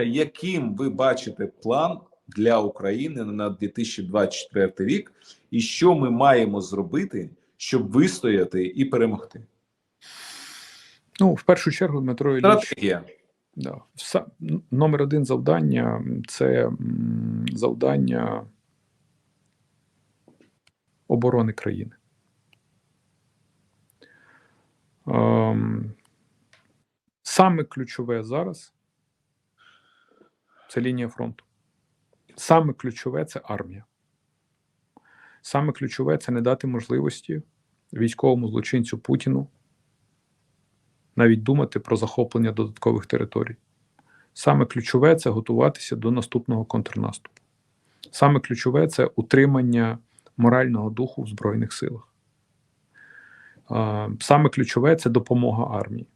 яким ви бачите план для України на 2024 рік, і що ми маємо зробити, щоб вистояти і перемогти? Ну, в першу чергу, Дмитро Ілліч, да, номер один завдання це завдання оборони країни. Ем, саме ключове зараз це лінія фронту. Саме ключове це армія. Саме ключове це не дати можливості військовому злочинцю Путіну навіть думати про захоплення додаткових територій. Саме ключове це готуватися до наступного контрнаступу. Саме ключове це утримання морального духу в Збройних силах. Саме ключове це допомога армії.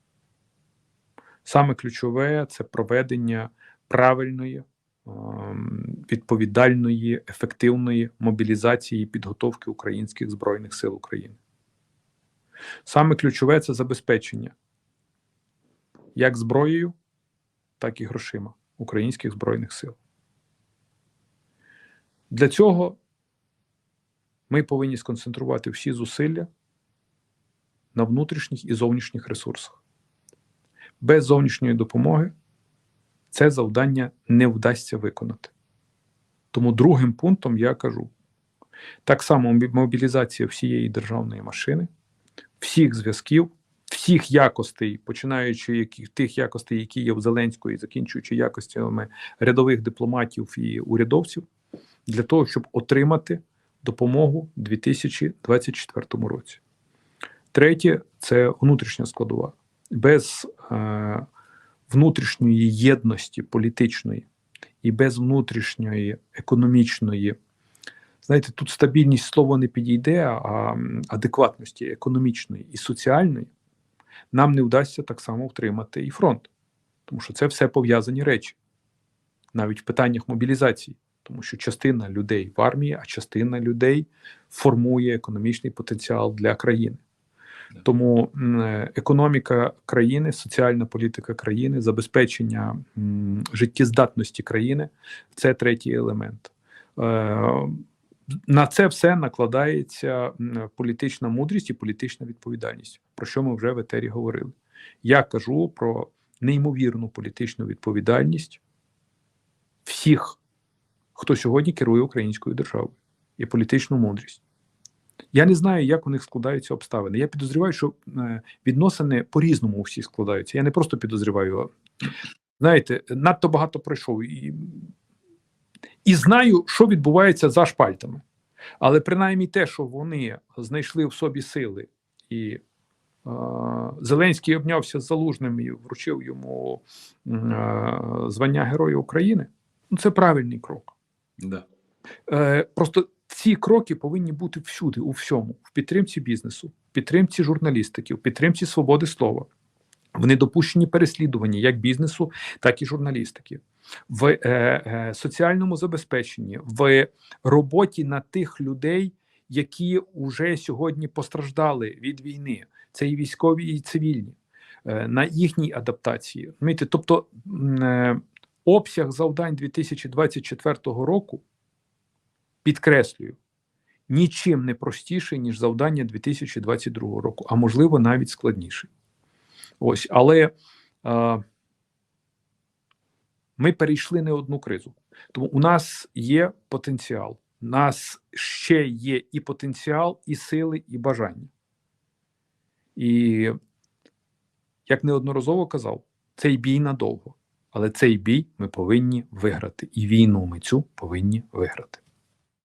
Саме ключове це проведення правильної, ем, відповідальної, ефективної мобілізації і підготовки українських збройних сил України. Саме ключове це забезпечення як зброєю, так і грошима українських збройних сил. Для цього ми повинні сконцентрувати всі зусилля на внутрішніх і зовнішніх ресурсах. Без зовнішньої допомоги це завдання не вдасться виконати. Тому другим пунктом я кажу: так само мобілізація всієї державної машини, всіх зв'язків, всіх якостей, починаючи які, тих якостей, які є в Зеленської, і закінчуючи якостями рядових дипломатів і урядовців, для того, щоб отримати допомогу у 2024 році. Третє це внутрішня складова. Без е, внутрішньої єдності політичної і без внутрішньої економічної. Знаєте, тут стабільність слова не підійде, а адекватності економічної і соціальної нам не вдасться так само втримати і фронт, тому що це все пов'язані речі, навіть в питаннях мобілізації, тому що частина людей в армії, а частина людей формує економічний потенціал для країни. Тому економіка країни, соціальна політика країни, забезпечення життєздатності країни це третій елемент. Е, на це все накладається політична мудрість і політична відповідальність, про що ми вже в етері говорили. Я кажу про неймовірну політичну відповідальність всіх, хто сьогодні керує українською державою, і політичну мудрість. Я не знаю, як у них складаються обставини. Я підозрюваю, що е, відносини по-різному у всіх складаються. Я не просто підозрюваю. Знаєте, надто багато пройшов і, і знаю, що відбувається за шпальтами. Але принаймні те, що вони знайшли в собі сили, і е, Зеленський обнявся з Залужним і вручив йому е, звання Героя України, ну це правильний крок. Да. Е, просто ці кроки повинні бути всюди, у всьому, в підтримці бізнесу, в підтримці журналістики, в підтримці свободи слова, в недопущенні переслідування як бізнесу, так і журналістики, в е, е, соціальному забезпеченні, в роботі на тих людей, які вже сьогодні постраждали від війни. Це і військові, і цивільні, е, на їхній адаптації. Розумієте? Тобто е, обсяг завдань 2024 року підкреслюю, нічим не простіший, ніж завдання 2022 року, а можливо навіть складніший. Ось, але е, ми перейшли не одну кризу. Тому у нас є потенціал. У нас ще є і потенціал, і сили, і бажання. І як неодноразово казав, цей бій надовго. Але цей бій ми повинні виграти. І війну ми цю повинні виграти.